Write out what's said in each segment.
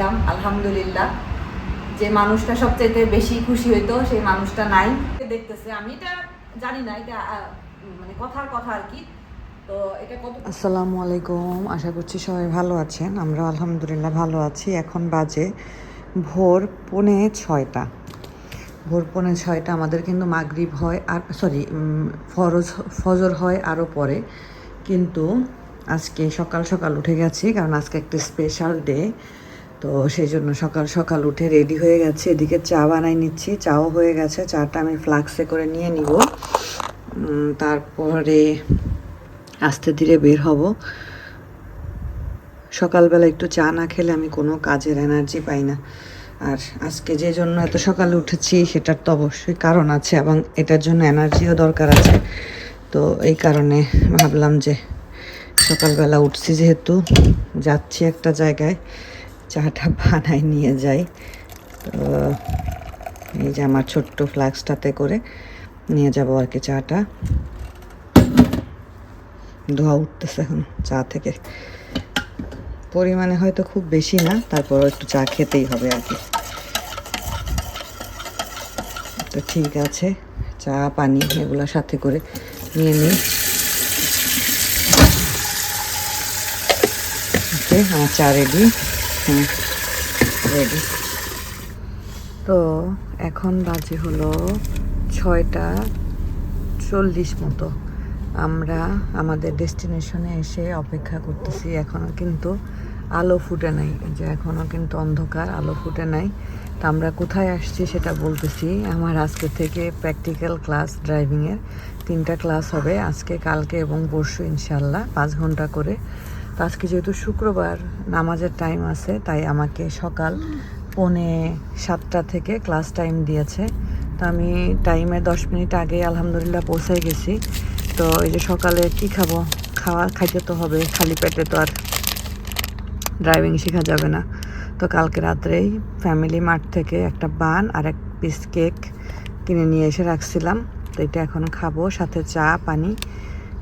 দিলাম আলহামদুলিল্লাহ। যে মানুষটা সবচাইতে বেশি খুশি হইতো, সেই মানুষটা নাই। দেখতেছে, আমি এটা জানি না, এটা মানে কথার কথা আর কি। আসসালামু আলাইকুম, আশা করছি সবাই ভালো আছেন। আমরা আলহামদুলিল্লাহ ভালো আছি। এখন বাজে ভোর পৌনে ছয়টা। ভোর পৌনে ছয়টা, আমাদের কিন্তু মাগরিব হয়, আর, সরি ফরজ, ফজর হয় আরও পরে। কিন্তু আজকে সকাল সকাল উঠে গেছি, কারণ আজকে একটা স্পেশাল ডে তো সেই জন্য সকাল সকাল উঠে রেডি হয়ে গেছে। এদিকে চা বানাই নিচ্ছি, চাও হয়ে গেছে। চাটা আমি ফ্লাক্সে করে নিয়ে নিব। তারপরে আস্তে ধীরে বের হব। সকালবেলা একটু চা না খেলে আমি কোনো কাজের এনার্জি পাই না। আর আজকে যে জন্য এত সকালে উঠেছি, সেটার তো অবশ্যই কারণ আছে এবং এটার জন্য এনার্জিও দরকার আছে। তো এই কারণে ভাবলাম যে সকালবেলা উঠছি যেহেতু, যাচ্ছি একটা জায়গায়। চাটা বানাই নিয়ে যাই। তো এই যে আমার ছোট্ট ফ্লাক্সটাতে করে নিয়ে যাব আর কি চাটা। ধোয়া উঠতেছে এখন, চা থেকে। পরিমাণে হয়তো খুব বেশি না তারপর একটু চা খেতেই হবে আর কি। তো ঠিক আছে, চা, পানি এগুলো সাথে করে নিয়ে নিই। আমার চা রেডি রেডি তো এখন বাজে হলো ছয়টা চল্লিশ মতো। আমরা আমাদের ডেস্টিনেশনে এসে অপেক্ষা করতেছি। এখনও কিন্তু আলো ফুটে নাই। যে এখনও কিন্তু অন্ধকার, আলো ফুটে নাই। তো আমরা কোথায় আসছি সেটা বলতেছি। আমার আজকে থেকে প্র্যাকটিক্যাল ক্লাস ড্রাইভিংয়ের তিনটা ক্লাস হবে। আজকে, কালকে এবং পরশু ইনশাল্লাহ পাঁচ ঘণ্টা করে তো আজকে যেহেতু শুক্রবার নামাজের টাইম আছে, তাই আমাকে সকাল পৌনে সাতটা থেকে ক্লাস টাইম দিয়েছে। তো আমি টাইমে দশ মিনিট আগে আলহামদুলিল্লাহ পৌঁছে গেছি। তো এই যে সকালে কি খাব? খাওয়া খাইতে তো হবে, খালি পেটে তো আর ড্রাইভিং শেখা যাবে না। তো কালকে রাত্রেই ফ্যামিলি মার্ট থেকে একটা বান আর এক পিস কেক কিনে নিয়ে এসে রাখছিলাম। তো এটা এখন খাব, সাথে চা, পানি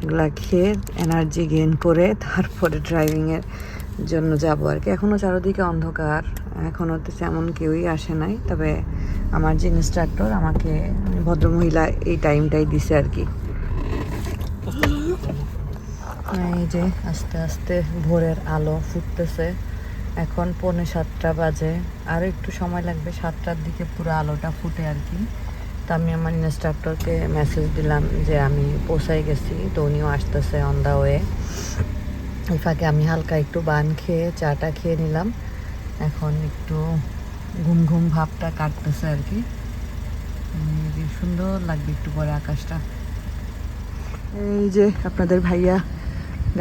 এগুলা খেয়ে এনার্জি গেইন করে তারপরে ড্রাইভিংয়ের জন্য যাব আর কি। এখনও চারদিকে অন্ধকার এখনও তো তেমন কেউই আসে নাই। তবে আমার যে ইনস্ট্রাক্টর আমাকে ভদ্রমহিলা এই টাইমটাই দিছে আর কি। এই যে আস্তে আস্তে ভোরের আলো ফুটতেছে। এখন পৌনে সাতটা বাজে। আরও একটু সময় লাগবে, সাতটার দিকে পুরো আলোটা ফুটে আর কি। তো আমি আমার ইনস্ট্রাক্টরকে মেসেজ দিলাম যে আমি পৌঁছাই গেছি, তো উনিও আসতেছে অন দা ওয়ে এই ফাঁকে আমি হালকা একটু বান খেয়ে, চাটা খেয়ে নিলাম। এখন একটু ঘুম ঘুম ভাবটা কাটতেছে আর কি। সুন্দর লাগবে একটু পরে আকাশটা। এই যে আপনাদের ভাইয়া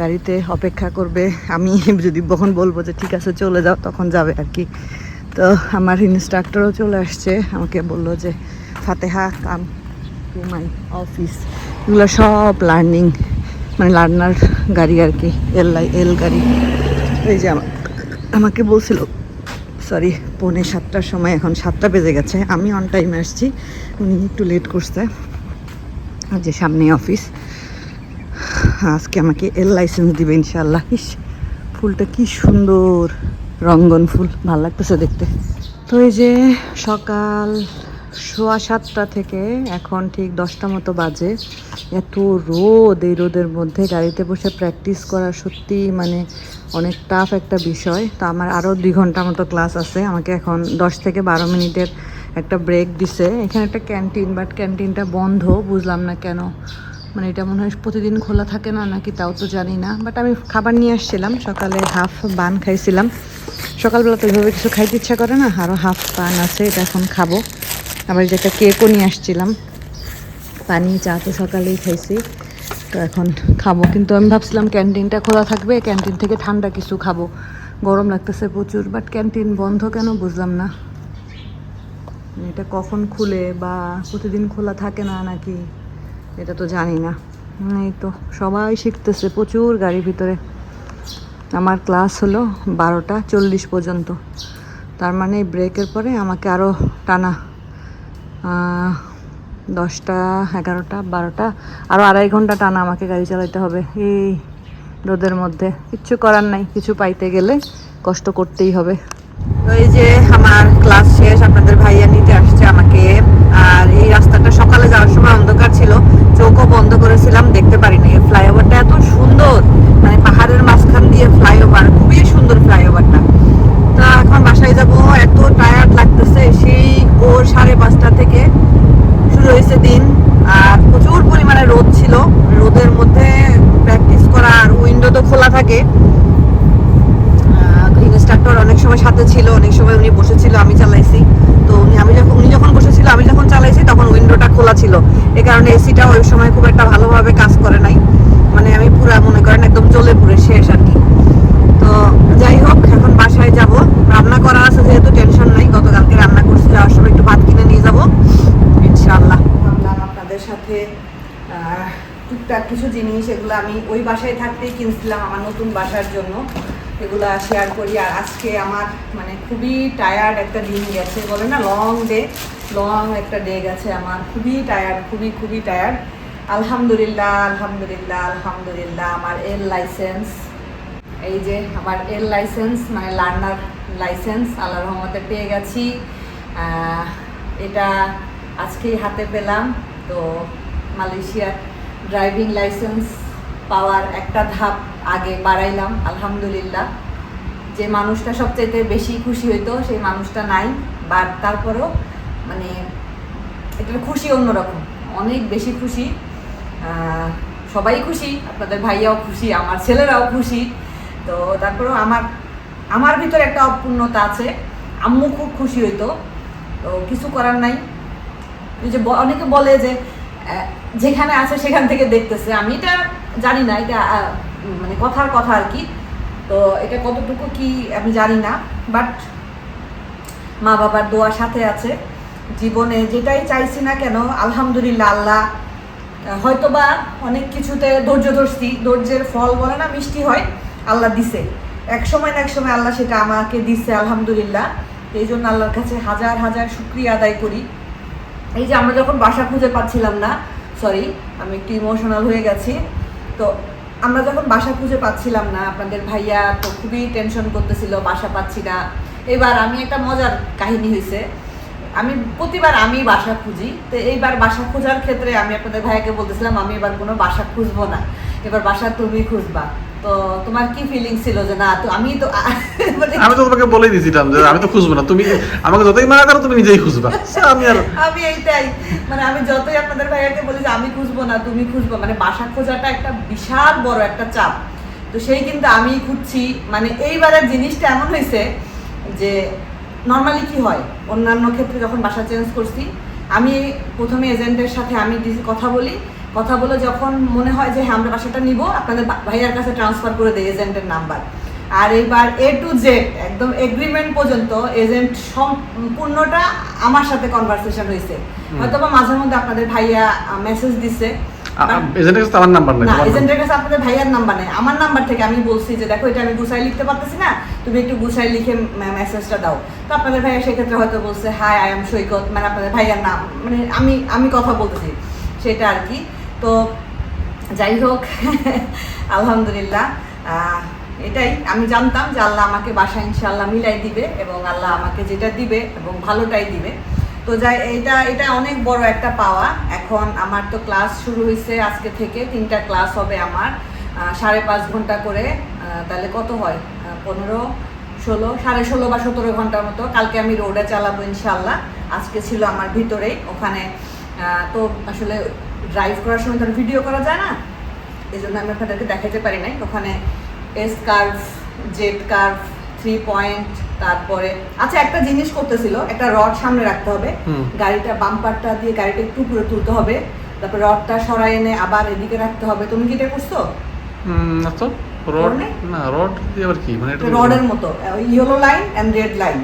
গাড়িতে অপেক্ষা করবে, আমি যদি কখন বলব যে ঠিক আছে, চলে যাও, তখন যাবে আর কি। তো আমার ইনস্ট্রাক্টরও চলে আসছে, আমাকে বলল যে ফাতেহা, কাম টু মাই অফিস এগুলো সব লার্নিং মানে লার্নার গাড়ি আর কি এল এল গাড়ি। এই যে আমা- আমাকে বলছিল সরি পৌনে সাতটার সময়, এখন সাতটা বেজে গেছে, আমি অন টাইম আসছি, উনি একটু লেট করছে। আর যে সামনে অফিস আজকে আমাকে এল লাইসেন্স দিবে ইনশাল্লাহ ইস, ফুলটা কি সুন্দর, রঙ্গন ফুল, ভালো লাগতেছে দেখতে। তো এই যে সকাল সোয়া সাতটা থেকে এখন ঠিক দশটা মতো বাজে। এত রোদ এই রোদের মধ্যে গাড়িতে বসে প্র্যাকটিস করা সত্যি মানে অনেক টাফ একটা বিষয়। তো আমার আরও দুই ঘণ্টা মতো ক্লাস আছে। আমাকে এখন দশ থেকে বারো মিনিটের একটা ব্রেক দিছে। এখানে একটা ক্যান্টিন বাট ক্যান্টিনটা বন্ধ, বুঝলাম না কেন। মানে এটা মনে হয় প্রতিদিন খোলা থাকে না, নাকি তাও তো জানি না। বাট আমি খাবার নিয়ে আসছিলাম। সকালে হাফ বান খাইছিলাম। সকালবেলা তো এভাবে কিছু খাইতে ইচ্ছা করে না আরও হাফ পান আছে, এটা এখন খাব। আবার যেটা কেকও নিয়ে আসছিলাম। পানি, চা তো সকালেই খাইছি। তো এখন খাব। কিন্তু আমি ভাবছিলাম ক্যান্টিনটা খোলা থাকবে। ক্যান্টিন থেকে ঠান্ডা কিছু খাব। গরম লাগতেছে প্রচুর বাট ক্যান্টিন বন্ধ কেন বুঝলাম না। এটা কখন খুলে বা প্রতিদিন খোলা থাকে না নাকি, এটা তো জানি না। এই তো সবাই শিখতেছে প্রচুর গাড়ির ভিতরে। আমার ক্লাস হলো বারোটা চল্লিশ পর্যন্ত। তার মানে ব্রেকের পরে আমাকে আরও টানা দশটা, এগারোটা, বারোটা আরও আড়াই ঘণ্টা টানা আমাকে গাড়ি চালাতে হবে। এই রোদের মধ্যে কিচ্ছু করার নাই, কিছু পাইতে গেলে কষ্ট করতেই হবে। ওই যে আমার ক্লাস শেষ, আপনাদের ভাইয়া নিতে আসছে আমাকে আর এই রাস্তাটা সকালে যাওয়ার সময় অন্ধকার ছিল চোখও বন্ধ করেছিলাম দেখতে পারিনি এই ফ্লাইওভারটা এত সুন্দর মানে পাহাড়ের মাঝখান দিয়ে ফ্লাইওভার খুবই সুন্দর ফ্লাইওভারটা তো এখন বাসায় যাব এত টায়ার্ড লাগতেছে সেই ভোর সাড়ে পাঁচটা থেকে শুরু হয়েছে দিন আর প্রচুর পরিমাণে রোদ ছিল রোদের মধ্যে প্র্যাকটিস করা আর উইন্ডো তো খোলা থাকে ইনস্ট্রাক্টর অনেক সময় সাথে ছিল অনেক সময় উনি বসেছিল আমি চালাইছি তো উনি আমি যখন উনি যখন বসেছিল আমি যখন চালাইছি তখন উইন্ডোটা খোলা ছিল এই কারণে এসিটা ওই সময় খুব একটা ভালোভাবে কাজ করে নাই মানে আমি পুরো মনে করেন একদম জ্বলে পুরে শেষ আর কি তো যাই হোক এখন বাসায় যাব রান্না করা আছে যেহেতু টেনশন নাই গতকালকে রান্না করছি যাওয়ার সময় একটু ভাত কিনে নিয়ে যাব ইনশাআল্লাহ ভাবলাম আপনাদের সাথে আহ, টুকটাক কিছু জিনিস এগুলো আমি ওই বাসায় থাকতেই কিনছিলাম আমার নতুন বাসার জন্য। এগুলো শেয়ার করি। আর আজকে আমার মানে খুবই টায়ার্ড একটা দিন গেছে। বলে না লং ডে লং একটা ডে গেছে আমার। খুবই টায়ার্ড খুবই খুবই টায়ার্ড আলহামদুলিল্লাহ আলহামদুলিল্লাহ আলহামদুলিল্লাহ, আমার এল লাইসেন্স এই যে আমার এল লাইসেন্স মানে লার্নার লাইসেন্স আল্লাহ রহমতে পেয়ে গেছি। এটা আজকেই হাতে পেলাম। তো মালয়েশিয়ার ড্রাইভিং লাইসেন্স পাওয়ার একটা ধাপ আগে বাড়াইলাম, আলহামদুলিল্লাহ। যে মানুষটা সবচাইতে বেশি খুশি হইতো, সেই মানুষটা নাই, বাট তারপরেও মানে এটার খুশি অন্যরকম। অনেক বেশি খুশি সবাই খুশি, আপনাদের ভাইয়াও খুশি, আমার ছেলেরাও খুশি। তো তারপরেও আমার আমার ভিতরে একটা অপূর্ণতা আছে। আম্মু খুব খুশি হইতো, তো কিছু করার নাই। যে অনেকে বলে যে যেখানে আছে সেখান থেকে দেখতেছে। আমি এটা জানি না, এটা মানে কথার কথা আর কি। তো এটা কতটুকু কি আমি জানি না বাট মা বাবার দোয়া সাথে আছে। জীবনে যেটাই চাইছি না কেন, আলহামদুলিল্লাহ, আল্লাহ হয়তোবা অনেক কিছুতে ধৈর্য ধরছি। ধৈর্যের ফল বলে না মিষ্টি হয়, আল্লাহ দিছে। এক সময় না এক সময় আল্লাহ সেটা আমাকে দিছে, আলহামদুলিল্লাহ। এই জন্য আল্লাহর কাছে হাজার হাজার শুক্রিয়া আদায় করি। এই যে আমরা যখন বাসা খুঁজে পাচ্ছিলাম না সরি আমি একটু ইমোশনাল হয়ে গেছি। তো আমরা যখন বাসা খুঁজে পাচ্ছিলাম না, আপনাদের ভাইয়া তো খুবই টেনশন করতেছিল, বাসা পাচ্ছি না। এবার আমি একটা মজার কাহিনী হয়েছে আমি প্রতিবার আমি বাসা খুঁজি। তো এইবার বাসা খোঁজার ক্ষেত্রে আমি আপনাদের ভাইয়াকে বলতেছিলাম, আমি এবার কোনো বাসা খুঁজবো না। এবার বাসা তুমি খুঁজবা। তো তোমার কি ফিলিং ছিল যে না তো আমি তো মানে আমি তো তোমাকে বলেই দিয়েছিলাম যে আমি তো খুঁজবো না তুমি আমাকে যতই মানা করো তুমি নিজেই খুঁজবা। আমি আর আমি এইটাই মানে আমি যতই আপনাদের ভাইয়াকে বলি যে আমি খুঁজবো না তুমি খুঁজবো মানে বাসা খোঁজাটা একটা বিশাল বড় একটা চাপ। তো সেই কিন্তু আমি খুঁজছি মানে এইবারের জিনিসটা এমন হয়েছে যে নর্মালি কি হয় অন্যান্য ক্ষেত্রে যখন বাসা চেঞ্জ করছি আমি প্রথমে এজেন্টের সাথে আমি কথা বলি কথা বলে যখন মনে হয় যে হ্যাঁ আমরা বাসাটা নিব আপনাদের ভাইয়ার কাছে ট্রান্সফার করে দেয় এজেন্টের নাম্বার আর এইবার এ টু জেড একদম এগ্রিমেন্ট পর্যন্ত এজেন্ট সম্পূর্ণটা আমার সাথে কনভারসেশন হয়েছে হয়তো বা মাঝে মধ্যে আপনাদের ভাইয়া মেসেজ দিছে এজেন্টের কাছে আমার নাম্বার না এজেন্টের কাছে আপনাদের ভাইয়ার নাম্বার নেই। আমার নাম্বার থেকে আমি বলছি যে দেখো এটা আমি গুছাই লিখতে পারতেছি না তুমি একটু গুছাই লিখে মেসেজটা দাও। তো আপনাদের ভাইয়া সেক্ষেত্রে হয়তো বলছে হাই আই এম সৈকত। মানে আপনাদের ভাইয়ার নাম মানে আমি আমি কথা বলতেছি সেটা আর কি। তো যাই হোক, আলহামদুলিল্লাহ এটাই। আমি জানতাম যে আল্লাহ আমাকে বাসা ইনশাল্লাহ মিলাই দিবে এবং আল্লাহ আমাকে যেটা দিবে এবং ভালোটাই দিবে। তো যাই, এটা এটা অনেক বড় একটা পাওয়া। এখন আমার তো ক্লাস শুরু হয়েছে আজকে থেকে, তিনটা ক্লাস হবে আমার সাড়ে পাঁচ ঘণ্টা করে তাহলে কত হয়? পনেরো, ষোলো, সাড়ে ষোলো বা সতেরো ঘণ্টার মতো। কালকে আমি রোডে চালাবো ইনশাল্লাহ আজকে ছিল আমার ভিতরেই, ওখানে তো আসলে ড্রাইভ করার সময় তো ভিডিও করা যায় না? এই জন্য আমি আপনাদেরকে দেখাতে পারি নাই। ওখানে S curve Z curve three point তারপরে আচ্ছা একটা জিনিস করতেছিল একটা রড সামনে রাখতে হবে। গাড়িটা বাম্পারটা দিয়ে গাড়িটা একটু উপরে তুলতে হবে। তারপর রডটা সরাই এনে আবার এদিকে রাখতে হবে। তুমি কি এটা করছ? না রড না রড দিয়ে আবার কি? মানে রডের মতো yellow line and red line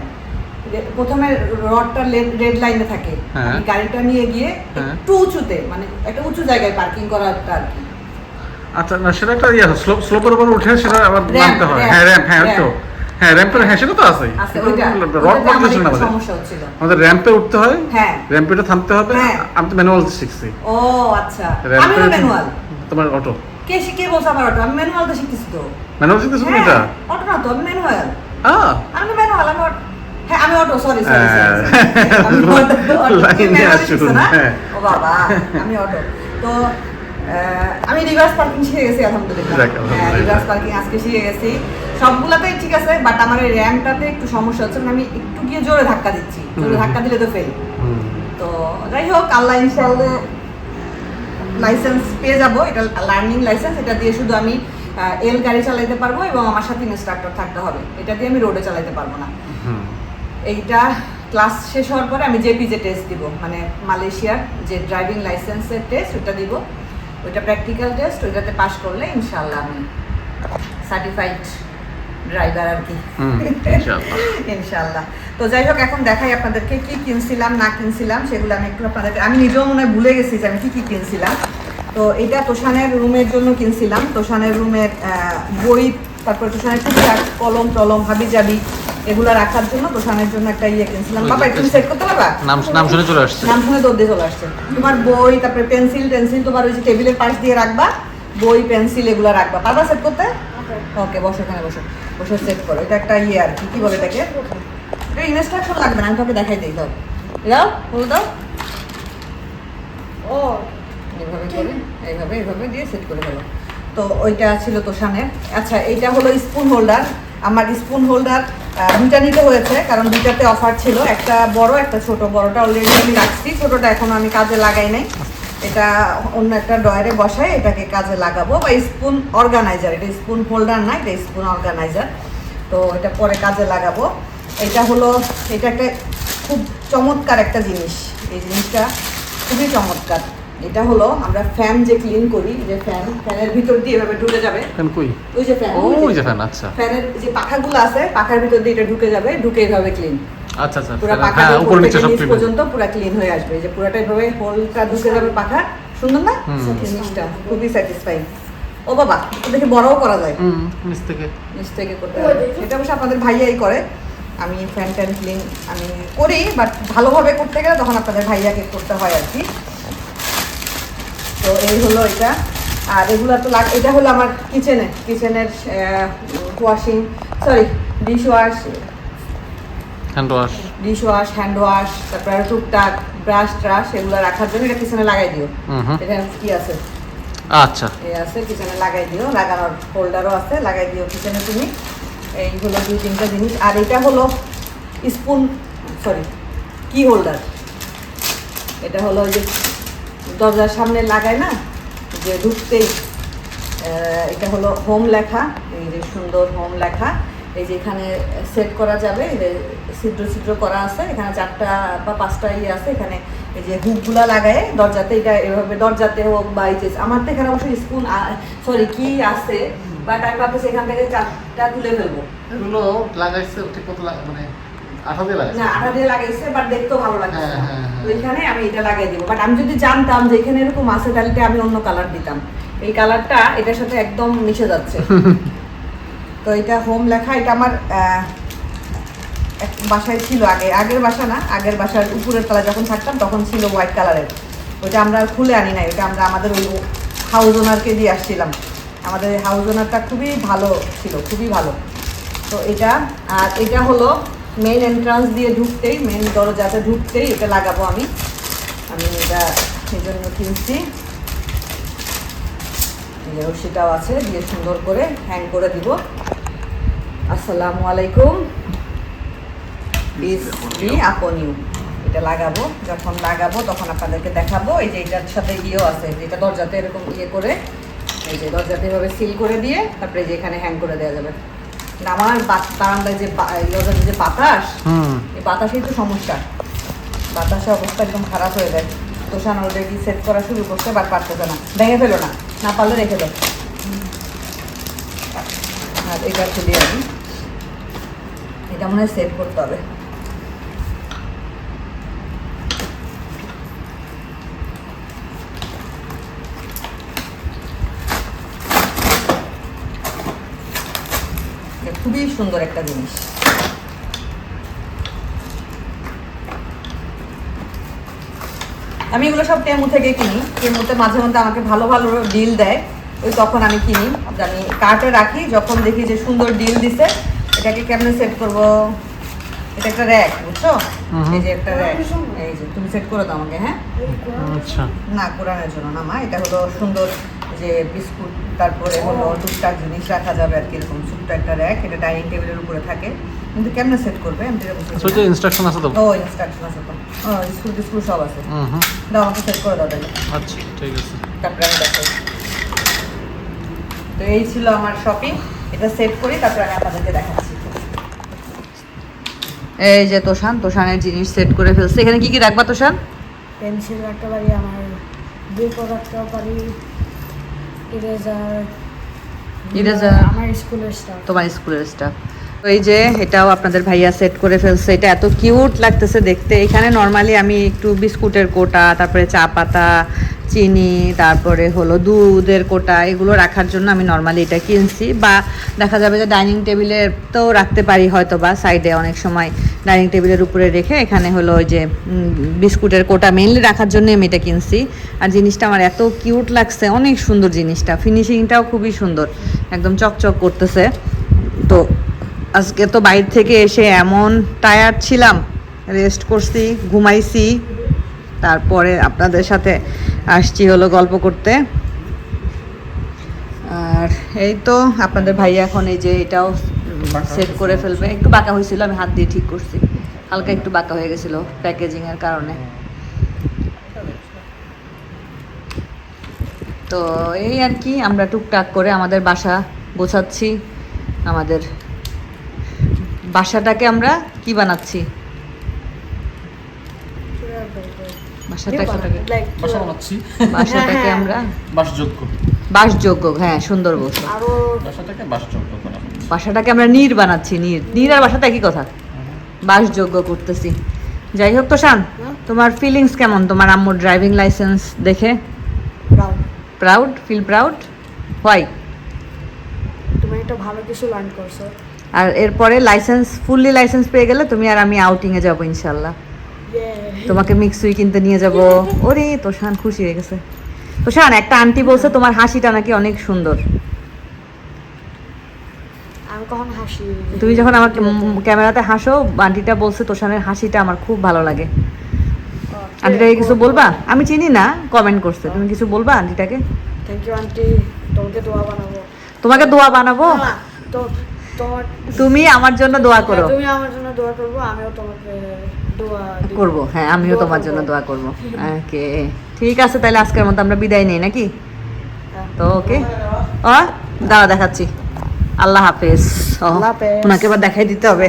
প্রথমে রডটা রেড লাইনে থাকে। হ্যাঁ। গাড়িটা নিয়ে গিয়ে হ্যাঁ। একটু উঁচুতে মানে একটা উঁচু জায়গায় পার্কিং করা একটা আর কি। আচ্ছা না সেটা একটা ইয়ে স্লোপ স্লোপের উপর উঠে সেটা আবার নামতে হয়। হ্যাঁ র্যাম্প হ্যাঁ তো। হ্যাঁ র্যাম্পের হ্যাঁ সেটা তো রড পড়তেছিল না আমাদের র্যাম্পে উঠতে হয়। হ্যাঁ। থামতে হবে। হ্যাঁ। আমি তো ম্যানুয়াল শিখছি। ও আচ্ছা। আমিও ম্যানুয়াল তোমার অটো কে বলছে আমার অটো আমি ম্যানুয়াল তো শিখতেছি তো। ম্যানুয়াল শিখতেছো এটা? অটো না তো আমি ম্যানুয়াল আমি ম্যানুয়াল আমি হ্যাঁ আমি অটো সরি সরি হ্যাঁ। লাইনে আসুন, হ্যাঁ। ও বাবা আমি অটো। তো আমি রিভার্স পার্কিং শিখে গেছি আলহামদুলিল্লাহ। যাক, হ্যাঁ। রিভার্স পার্কিং আজকে শিখে গেছি। সবগুলাতেই ঠিক আছে বাট আমার এই র্যাঙ্কটাতে একটু সমস্যা হচ্ছে মানে আমি একটু গিয়ে জোরে ধাক্কা দিচ্ছি। জোরে ধাক্কা দিলে তো ফেল তো যাই হোক আল্লাহ ইনশাআল্লাহ লাইসেন্স পেয়ে যাব। এটা লার্নিং লাইসেন্স এটা দিয়ে শুধু আমি এল গাড়ি চালাতে পারব এবং আমার সাথে ইনস্ট্রাক্টর থাকতে হবে। এটা দিয়ে আমি রোডে চালাতে পারব না। এইটা ক্লাস শেষ হওয়ার পরে আমি জেপিজে টেস্ট দিব মানে মালয়েশিয়ার যে ড্রাইভিং লাইসেন্সের টেস্ট ওটা দিব। ওইটা প্র্যাকটিক্যাল টেস্ট ওইটাতে পাশ করলে ইনশাল্লাহ আমি সার্টিফাইড ড্রাইভার আর কি। ইনশাআল্লাহ। তো যাই হোক এখন দেখাই আপনাদেরকে কি কিনছিলাম না কিনছিলাম সেগুলো আমি একটু আপনাদেরকে আমি নিজেও মনে হয় ভুলে গেছি যে আমি কি কি কিনছিলাম। তো এটা তোষানের রুমের জন্য কিনছিলাম। তোষানের রুমের বই তারপর তোষানের টুকটাক কলম টলম হাবি জাবি এগুলো রাখার জন্য তোষানের জন্য একটা ইয়ে কিনছিলাম। বাবা একটু সেট করতে পারবা? নাম নাম শুনে চলে আসছে। নাম শুনে দৌড় দিয়ে চলে আসছে। তোমার বই তারপরে পেন্সিল টেন্সিল তোমার ওই যে টেবিলের পাশ দিয়ে রাখবা। বই পেন্সিল এগুলো রাখবা। পারবা সেট করতে? ওকে বসো এখানে বসো। বসে সেট করো। এটা একটা ইয়ে আর কি কি বলে এটাকে? এটা ইনস্ট্রাকশন লাগবে না আমি তোকে দেখাই দিই দাও। দাও বলে দাও। ও। এইভাবে করে এইভাবে এইভাবে দিয়ে সেট করে দেবো তো ওইটা ছিল তোষানের। আচ্ছা এইটা হলো স্পুন হোল্ডার আমার স্পুন হোল্ডার দুইটা নিতে হয়েছে, কারণ দুইটাতে অফার ছিল। একটা বড়, একটা ছোট। বড়টা অলরেডি আমি রাখছি। ছোটটা এখনও আমি কাজে লাগাই নাই। এটা অন্য একটা ডয়ারে বসাই, এটাকে কাজে লাগাবো। বা স্পুন অর্গানাইজার এটা স্পুন হোল্ডার না, এটা স্পুন অর্গানাইজার তো এটা পরে কাজে লাগাবো। এটা হলো, এটা একটা খুব চমৎকার একটা জিনিস। এই জিনিসটা খুবই চমৎকার। এটা হলো আমরা ফ্যান যে ক্লিন করি যে ফ্যান ফ্যানের ভিতর দিয়ে এভাবে ঢুকে যাবে। কেন কই? ওই যে ফ্যান ওই যে ফ্যান আচ্ছা। ফ্যানের যে পাখাগুলো আছে পাখার ভিতর দিয়ে এটা ঢুকে যাবে ঢুকে এভাবে ক্লিন আচ্ছা আচ্ছা পুরো পাখা হ্যাঁ উপর নিচে সব পর্যন্ত পুরো ক্লিন হয়ে আসবে। এই যে পুরোটা এভাবে হোলটা ঢুকে যাবে পাখা। সুন্দর না। জিনিসটা খুবই স্যাটিসফাইং ও বাবা তো দেখি বড়ও করা যায়। হুম নিচ থেকে। নিচ থেকে করতে সেটা অবশ্য আপনাদের ভাইয়াই করে। আমি ফ্যান ট্যান ক্লিন আমি করি বাট ভালোভাবে করতে গেলে তখন আপনাদের ভাইয়াকে করতে হয় আর কি। তো এই হলো এটা। আর এগুলো তো লাগ এটা হলো আমার কিচেনে কিচেনের washing sorry dish wash hand wash dish wash hand wash তারপরে টুকটাক ব্রাশ ট্রাশ এগুলো রাখার জন্য এটা কিচেনে লাগাই দিও। এটা কি আছে? আচ্ছা। এই আছে কিচেনে লাগাই দিও লাগানোর হোল্ডারও আছে লাগাই দিও কিচেনে তুমি। এইগুলো দুই তিনটা জিনিস। আর এটা হলো স্পুন সরি কি হোল্ডার এটা হলো যে দরজার সামনে লাগায় না, যে ঢুকতেই এটা হলো হোম লেখা, এই যে সুন্দর হোম লেখা, এই যে এখানে সেট করা যাবে, এই যে ছিদ্র ছিদ্র করা আছে, এখানে চারটা বা পাঁচটা ইয়ে আছে, এখানে এই যে হুকগুলা লাগায় দরজাতে, এটা এভাবে দরজাতে হোক বা এই যে, আমার তো এখানে অবশ্যই স্পুন সরি কি আছে বাট আমি ভাবতেছি এখান থেকে চারটা তুলে ফেলব। লাগাইছে, ঠিক মানে আঠা দিয়ে লাগাইছে? না আঠা দিয়ে লাগাইছে বাট দেখতেও ভালো লাগছে। হ্যাঁ, হ্যাঁ, হ্যাঁ। তো এখানে আমি এটা লাগিয়ে দিব। বাট আমি যদি জানতাম যে এখানে এরকম আছে তাহলে আমি অন্য কালার দিতাম। এই কালারটা এটার সাথে একদম মিশে যাচ্ছে। তো এটা হোম লেখা এটা আমার বাসায় ছিল আগে। আগের বাসা না আগের বাসার উপরের তলায় যখন থাকতাম তখন ছিল হোয়াইট কালারের ওইটা আমরা খুলে আনি নাই ওটা আমরা আমাদের ওই হাউস ওনারকে দিয়ে আসছিলাম। আমাদের হাউস ওনারটা খুবই ভালো ছিল খুবই ভালো। তো এটা আর এটা হলো মেইন এন্ট্রান্স দিয়ে ঢুকতেই মেইন দরজাতে ঢুকতেই এটা লাগাবো আমি। আমি এটা সেই জন্য কিনছি। রশিটাও আছে, দিয়ে সুন্দর করে হ্যাং করে দিব। আসসালামু আলাইকুম। এটা লাগাবো। যখন লাগাবো, তখন আপনাদেরকে দেখাবো। এই যে এটার সাথে ইয়েও আছে যেটা দরজাতে এরকম ইয়ে করে, এই যে দরজাতে এভাবে সিল করে দিয়ে, তারপরে যে এখানে হ্যাং করে দেওয়া যাবে। না আমার বারান্দায় যে বা- যে বাতাস হুম। এই বাতাসেই তো সমস্যা। বাতাসের অবস্থা একদম খারাপ হয়ে যায়। তোষান অলরেডি সেট করা শুরু করতে বাট পারতেছে না। ভেঙে ফেলো না না পারলে রেখে দাও। আর এটা খুলি আমি। এটা মনে হয় সেট করতে হবে এটা খুবই সুন্দর একটা জিনিস। আমি এগুলো সব টেমু থেকে কিনি। টেমুতে মাঝে মধ্যে আমাকে ভালো ভালো ডিল দেয় ওই তখন আমি কিনি। আমি কার্টে রাখি যখন দেখি যে সুন্দর ডিল দিছে এটাকে কেমনে সেট করব? এটা একটা র্যাক বুঝছ? এই যে একটা র্যাক এই যে তুমি সেট করে দাও আমাকে হ্যাঁ? আচ্ছা। না কোরআনের জন্য না মা। এটা হলো সুন্দর যে বিস্কুট তারপরে হলো টুকটাক জিনিস রাখা যাবে আর কি এরকম ছোট্ট একটা র্যাক এটা ডাইনিং টেবিলের উপরে থাকে। কিন্তু কেমনে সেট করবে? আমি তো এটা যে ইনস্ট্রাকশন আছে তো? ও ইনস্ট্রাকশন আছে তো। ও স্কুল স্কুল সব আছে। হুম হুম। দাও আমাকে সেট করে দাও তাহলে। আচ্ছা ঠিক আছে। তারপরে আমি দেখাই। তো এই ছিল আমার শপিং এটা সেট করি তারপরে আমি আপনাদেরকে দেখাচ্ছি। এই যে তোষান তোষানের জিনিস সেট করে ফেলছে। এখানে কি কি রাখবা তোষান? পেন্সিল রাখতে পারি আমার বুকও রাখতে পারি। Eraser Eraser। আমার স্কুলের স্টাফ তোমার স্কুলের স্টাফ এই যে এটাও আপনাদের ভাইয়া সেট করে ফেলছে। এটা এত কিউট লাগতেছে দেখতে। এখানে নর্মালি আমি একটু বিস্কুটের কোটা তারপরে চা পাতা চিনি, তারপরে হলো দুধের কোটা, এগুলো রাখার জন্য আমি নর্মালি এটা কিনছি। বা দেখা যাবে যে ডাইনিং টেবিলে তো রাখতে পারি হয়তো বা সাইডে অনেক সময় ডাইনিং টেবিলের উপরে রেখে, এখানে হলো ওই যে বিস্কুটের কোটা মেনলি রাখার জন্য আমি এটা কিনছি। আর জিনিসটা আমার এত কিউট লাগছে, অনেক সুন্দর জিনিসটা। ফিনিশিংটাও খুবই সুন্দর, একদম চকচক করতেছে। তো আজকে তো বাইরে থেকে এসে এমন টায়ার্ড ছিলাম রেস্ট করছি, ঘুমাইছি। তারপরে আপনাদের সাথে আসছি হলো গল্প করতে। আর এই তো আপনাদের ভাই এখন এই যে এটাও সেট করে ফেলবে। একটু বাঁকা হয়েছিল, আমি হাত দিয়ে ঠিক করছি। হালকা একটু বাঁকা হয়ে গেছিল প্যাকেজিং এর কারণে। তো এই আর কি, আমরা টুকটাক করে আমাদের বাসা গোছাচ্ছি। আমাদের বাসাটাকে আমরা কি বানাচ্ছি বাসাটাকে বাসা বানাচ্ছি। বাসাটাকে আমরা বাসযোগ্য। বাসযোগ্য হ্যাঁ সুন্দর বলছো। বাসাটাকে বাসযোগ্য করা। বাসাটাকে আমরা নীর বানাচ্ছি নীর। নীর আর বাসাটা একই কথা। বাসযোগ্য করতেছি। যাই হোক তো শান তোমার ফিলিংস কেমন? তোমার আম্মুর ড্রাইভিং লাইসেন্স দেখে? Proud proud feel proud why তুমি একটা ভালো কিছু লার্ন করছ। আর এরপরে লাইসেন্স ফুললি লাইসেন্স পেয়ে গেলে তুমি আর আমি আউটিংয়ে যাব ইনশাল্লাহ তোমাকে মিক্সুই কিনতে নিয়ে যাব। ওরে তোষান খুশি হয়ে গেছে। তোষান একটা আন্টি বলছে তোমার হাসিটা নাকি অনেক সুন্দর। তুমি যখন আমাকে ক্যামেরাতে হাসো আন্টিটা বলছে তোষানের হাসিটা আমার খুব ভালো লাগে। আন্টিটাকে কিছু বলবা? আমি চিনি না কমেন্ট করছে। তুমি কিছু বলবা আন্টিটাকে থ্যাংক ইউ আন্টি তোমাকে দোয়া বানাবো। তোমাকে দোয়া বানাবো? তো তুমি আমার জন্য দোয়া করো। তুমি আমার জন্য দোয়া করব আমিও তোমাকে। করব। হ্যাঁ আমিও তোমার জন্য দোয়া করব। ওকে। ঠিক আছে তাহলে আজকের মতো আমরা বিদায় নেই নাকি? হ্যাঁ। তো ওকে। ও দাঁড়া দেখাচ্ছি। আল্লাহ আল্লাহ হাফেজ। ওনাকে এবার দেখাই দিতে হবে।